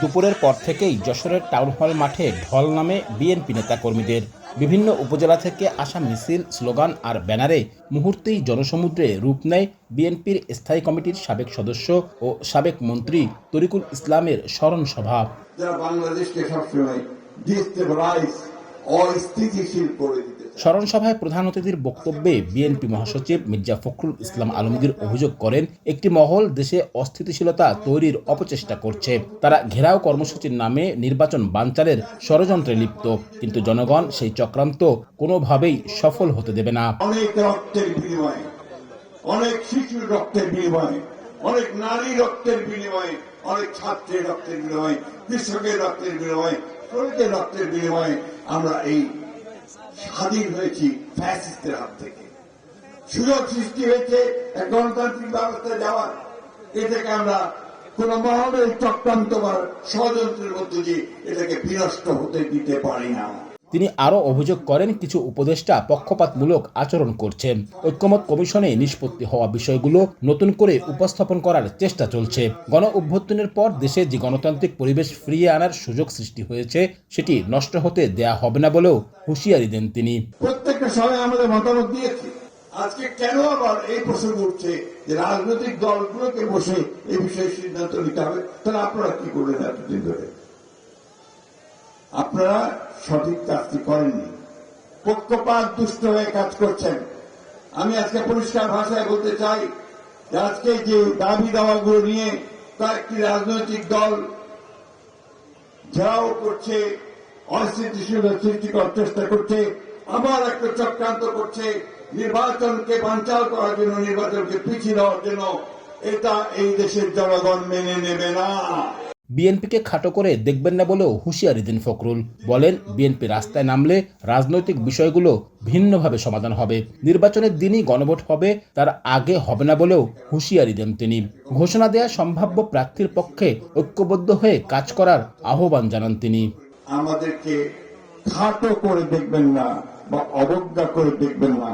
দুপুরের পর থেকেই যশোরের টাউন হল মাঠে ঢল নামে বিএনপি নেতাকর্মীদের বিভিন্ন উপজেলা থেকে আসা মিছিল, স্লোগান আর ব্যানারে মুহূর্তেই জনসমুদ্রে রূপ নেয় বিএনপির স্থায়ী কমিটির সাবেক সদস্য ও সাবেক মন্ত্রী তরিকুল ইসলামের স্মরণ সভা অস্থিতিশীল করে দিতে স্মরণ সভায় প্রধান অতিথির বক্তব্যে বিএনপি মহাসচিব মির্জা ফখরুল ইসলাম আলমগীর অভিযোগ করেন একটি মহল দেশে অস্থিতিশীলতা তৈরির অপচেষ্টা করছে। তারা ঘেরাও কর্মসূচির নামে নির্বাচন বানচালের ষড়যন্ত্রে লিপ্ত। কিন্তু জনগণ সেই চক্রান্ত কোনোভাবেই সফল হতে দেবে না। অনেক রক্তের বিনিময়ে অনেক শিশুর রক্তের বিনিময়ে অনেক নারী রক্তের বিনিময়ে অনেক ছাত্রের রক্তের বিনিময়ে কৃষকের রক্তের বিনিময়ে শ্রমিকের রক্তের বিনিময়ে আমরা এই স্বাধীন হয়েছি ফ্যাসিস্টের হাত থেকে। সুযোগ সৃষ্টি হয়েছে গণতান্ত্রিক ব্যবস্থা যাওয়ার এ থেকে আমরা কোন মহলের চক্রান্ত বা ষড়যন্ত্রের মধ্যে দিয়ে এটাকে বিনষ্ট হতে দিতে পারি না। তিনি আরও অভিযোগ করেন, কিছু উপদেষ্টা পক্ষপাতমূলক আচরণ করছেন। ঐক্যমত কমিশনে নিষ্পত্তি হওয়া বিষয়গুলো নতুন করে উপস্থাপন করার চেষ্টা চলছে। গণ অভ্যুত্থানের পর দেশে যে গণতান্ত্রিক পরিবেশ ফিরিয়ে আনার সুযোগ সৃষ্টি হয়েছে, সেটি নষ্ট হতে দেয়া হবে না বলেও হুঁশিয়ারি দেন তিনি। প্রত্যেকটা আমাদের মতামত আজকে কেন আবার এই প্রসঙ্গ উঠছে যে রাজনৈতিক দলগুলোকে বসে এই বিষয়ে সিদ্ধান্ত নিতে হবে? তাহলে আপনারা কি এতদিন ধরে? আপনারা সঠিক কাজটি করেননি। পক্ষপাত দুষ্ট হয়ে কাজ করছেন। আমি আজকে পরিষ্কার ভাষায় বলতে চাই, আজকে যে দাবি দাওয়াগুলো নিয়ে কয়েকটি রাজনৈতিক দল যাও করছে, অস্থিতিশীলতা সৃষ্টি করার চেষ্টা করছে, আবার একটা চক্রান্ত করছে, নির্বাচনকে বাঞ্চাল করার জন্য, নির্বাচনকে পিছিয়ে দেওয়ার জন্য, এটা এই দেশের জনগণ মেনে নেবে না। বিএনপিকে খাটো করে দেখবেন না বলেও হুঁশিয়ারি দেন ফখরুল। বলেন, বিএনপি রাস্তায় নামলে রাজনৈতিক বিষয়গুলো ভিন্নভাবে সমাধান হবে। নির্বাচনের দিনই গণভোট হবে, তার আগে হবে না বলেও হুঁশিয়ারি দেন তিনি। ঘোষণা দেয়া সম্ভাব্য প্রার্থীর পক্ষে ঐক্যবদ্ধ হয়ে কাজ করার আহ্বান জানান তিনি। আমাদেরকে খাটো করে দেখবেন না বা অবজ্ঞা করে দেখবেন না।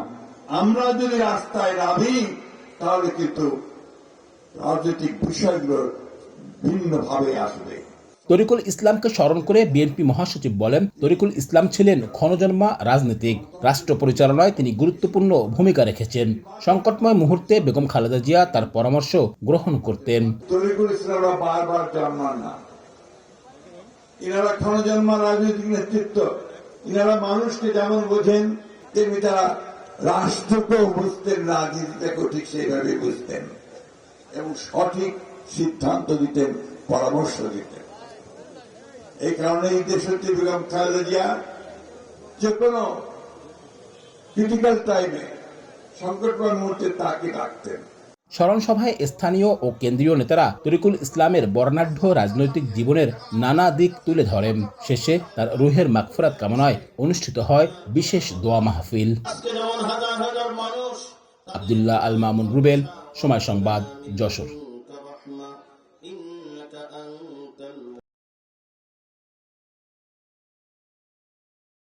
আমরা যদি রাস্তায় নামি, তাহলে কিন্তু রাজনৈতিক বিষয়গুলো ভিন্নভাবে আসবে। তরিকুল ইসলামকে স্মরণ করে বিএনপি মহাসচিব বলেন তরিকুল ইসলাম ছিলেন ক্ষণজন্মা রাজনীতিক। রাষ্ট্র পরিচালনায় তিনি গুরুত্বপূর্ণ ভূমিকা রেখেছেন। সংকটময় মুহূর্তে বেগম খালেদা জিয়া তার পরামর্শ গ্রহণ করতেন। তরিকুল ইসলামরা বারবার জন্মান না। ইনারা ক্ষণজন্মা রাজনৈতিক নেতৃত্ব। ইনারা মানুষকে যেমন বোঝেন তেমনি তারা রাষ্ট্রকেও বুঝতেন রাজনীতিটাকেও ঠিক সেইভাবে বুঝতেন। এবং সঠিক সিদ্ধান্ত দিতেন পরামর্শ দিতেন। এই কারণে এই দেশত্রী বেগম খালেদা জিয়া যে কোনো ক্রিটিক্যাল টাইমে সংকটময় মুহূর্তে তাকে ডাকতেন। স্মরণ সভায় স্থানীয় ও কেন্দ্রীয় নেতারা তরিকুল ইসলামের বর্ণাঢ্য রাজনৈতিক জীবনের নানা দিক তুলে ধরেন। শেষে তার রুহের মাগফরাত কামনায় অনুষ্ঠিত হয় বিশেষ দোয়া মাহফিল। আজকে যেমন হাজার হাজার আবদুল্লাহ আল মামুন রুবেল সময় সংবাদ যশোর। أن